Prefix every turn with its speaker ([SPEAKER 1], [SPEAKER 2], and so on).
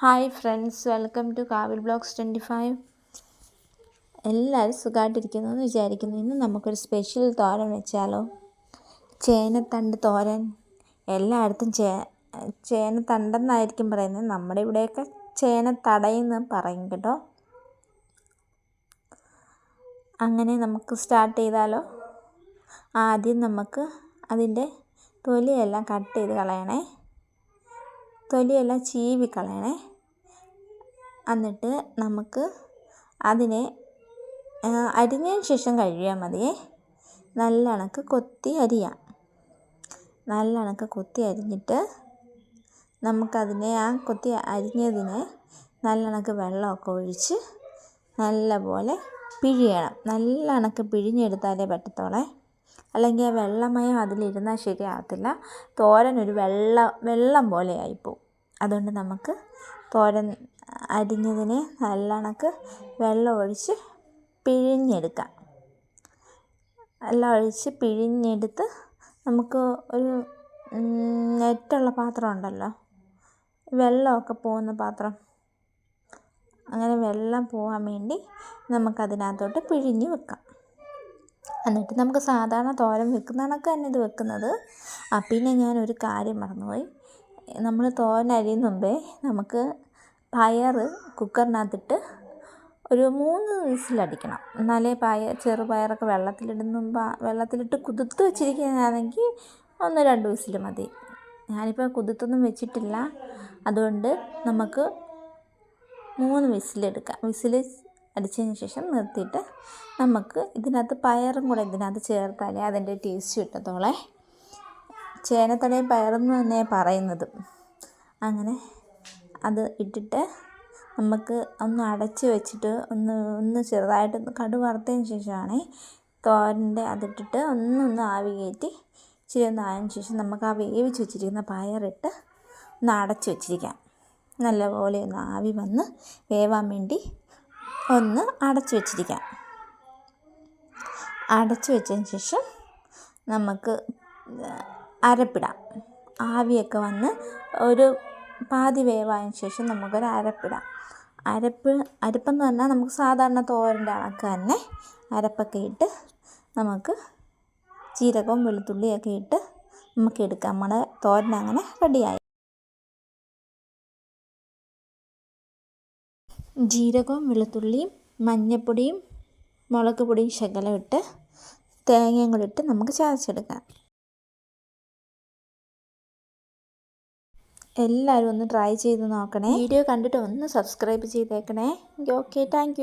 [SPEAKER 1] Hi friends welcome to Kavil blogs twenty five. എല്ലാവരും സുഖമായിട്ടിരിക്കുന്നു എന്ന് വിചാരിക്കുന്നു. ഇന്ന് നമുക്കൊരു സ്പെഷ്യൽ തോരൻ വെച്ചാലോ? ചേനത്തണ്ട് തോരൻ. എല്ലായിടത്തും ചേ ചേനത്തണ്ടെന്നായിരിക്കും പറയുന്നത്. നമ്മുടെ ഇവിടെയൊക്കെ ചേനത്തടയെന്ന് പറയും കേട്ടോ. അങ്ങനെ നമുക്ക് സ്റ്റാർട്ട് ചെയ്താലോ? ആദ്യം നമുക്ക് അതിന്റെ തൊലിയെല്ലാം കട്ട് ചെയ്ത് കളയണേ. തൊലിയെല്ലാം ചീവി കളയണേ. എന്നിട്ട് നമുക്ക് അതിനെ അരിഞ്ഞതിന് ശേഷം കഴുകിയാൽ മതിയേ നല്ല കണക്ക് കൊത്തി അരിയാം. നല്ല കണക്ക് കൊത്തി അരിഞ്ഞിട്ട് നമുക്കതിനെ ആ കൊത്തി അരിഞ്ഞതിനെ നല്ല കണക്ക് വെള്ളമൊക്കെ ഒഴിച്ച് നല്ലപോലെ പിഴിയണം. നല്ല കണക്ക് പിഴിഞ്ഞെടുത്താലേ പറ്റത്തോളേ അല്ലെങ്കിൽ ആ വെള്ളമയം അതിലിരുന്നാൽ ശരിയാകത്തില്ല. തോരൻ ഒരു വെള്ള വെള്ളം പോലെ ആയിപ്പോവും അതുകൊണ്ട് നമുക്ക് തോരൻ അരിഞ്ഞതിനെ നല്ല കണക്ക് വെള്ളം ഒഴിച്ച് പിഴിഞ്ഞെടുക്കാം. എല്ലാം ഒഴിച്ച് പിഴിഞ്ഞെടുത്ത് നമുക്ക് ഒരു നെറ്റുള്ള പാത്രം ഉണ്ടല്ലോ. വെള്ളമൊക്കെ പോകുന്ന പാത്രം. അങ്ങനെ വെള്ളം പോകാൻ വേണ്ടി നമുക്കതിനകത്തോട്ട് പിഴിഞ്ഞ് വെക്കാം. എന്നിട്ട് നമുക്ക് സാധാരണ തോരൻ വെക്കുന്ന കണക്ക് തന്നെ ഇത് വെക്കുന്നത്. ആ പിന്നെ ഞാൻ ഒരു കാര്യം മറന്നുപോയി. നമ്മൾ തോരൻ അരിയും മുമ്പേ നമുക്ക് പയർ കുക്കറിനകത്തിട്ട് ഒരു മൂന്ന് വിസിലടിക്കണം എന്നാലേ പയർ ചെറുപയറൊക്കെ വെള്ളത്തിലിടുന്ന വെള്ളത്തിലിട്ട് കുതിർത്ത് വെച്ചിരിക്കുന്നതാണെങ്കിൽ ഒന്ന് രണ്ട് വിസിൽ മതി. ഞാനിപ്പോൾ കുതിർത്തൊന്നും വെച്ചിട്ടില്ല. അതുകൊണ്ട് നമുക്ക് മൂന്ന് വിസിലെടുക്കാം വിസിൽ അടിച്ചതിന് ശേഷം നിർത്തിയിട്ട് നമുക്ക് ഇതിനകത്ത് പയറും കൂടെ ഇതിനകത്ത് ചേർത്താലേ അതിന്റെ ടേസ്റ്റ് കിട്ടത്തോളേ ചേനത്തടയും പയറെന്ന് തന്നെ പറയുന്നത്. അങ്ങനെ അത് ഇട്ടിട്ട് നമുക്ക് ഒന്ന് അടച്ച് വെച്ചിട്ട് ഒന്ന് ഒന്ന് ചെറുതായിട്ട് കടു വറുത്തതിന് ശേഷമാണ് തോരന്റെ അതിട്ടിട്ട് ഒന്നൊന്ന് ആവി കയറ്റി ഇച്ചിരി ഒന്ന് ആയതിന് ശേഷം നമുക്ക് ആ വേവിച്ച് വെച്ചിരിക്കുന്ന പയറിട്ട് ഒന്ന് അടച്ച് വെച്ചിരിക്കാം. നല്ലപോലെ ഒന്ന് ആവി വന്ന് വേവാൻ വേണ്ടി ഒന്ന് അടച്ച് വെച്ചിരിക്കാം. അടച്ച് വെച്ചതിന് ശേഷം നമുക്ക് അരപ്പിടാം. ആവിയൊക്കെ വന്ന് ഒരു പാതി വേവായതിന് ശേഷം നമുക്കൊരു അരപ്പിടാം. അരപ്പ് അരപ്പെന്ന് പറഞ്ഞാൽ നമുക്ക് സാധാരണ തോരന്റെ കണക്ക് തന്നെ അരപ്പൊക്കെ ഇട്ട് നമുക്ക് ജീരകവും വെളുത്തുള്ളിയൊക്കെ ഇട്ട് നമുക്ക് എടുക്കാം. നമ്മുടെ തോരൻ അങ്ങനെ റെഡിയായി. ജീരകവും വെളുത്തുള്ളിയും മഞ്ഞൾപ്പൊടിയും മുളക് പൊടിയും ശകലം ഇട്ട് തേങ്ങയും കൂടി ഇട്ട് നമുക്ക് ചതച്ചെടുക്കാം. എല്ലാവരും ഒന്ന് ട്രൈ ചെയ്ത് നോക്കണേ. വീഡിയോ കണ്ടിട്ട് ഒന്ന് സബ്സ്ക്രൈബ് ചെയ്തേക്കണേ. Okay thank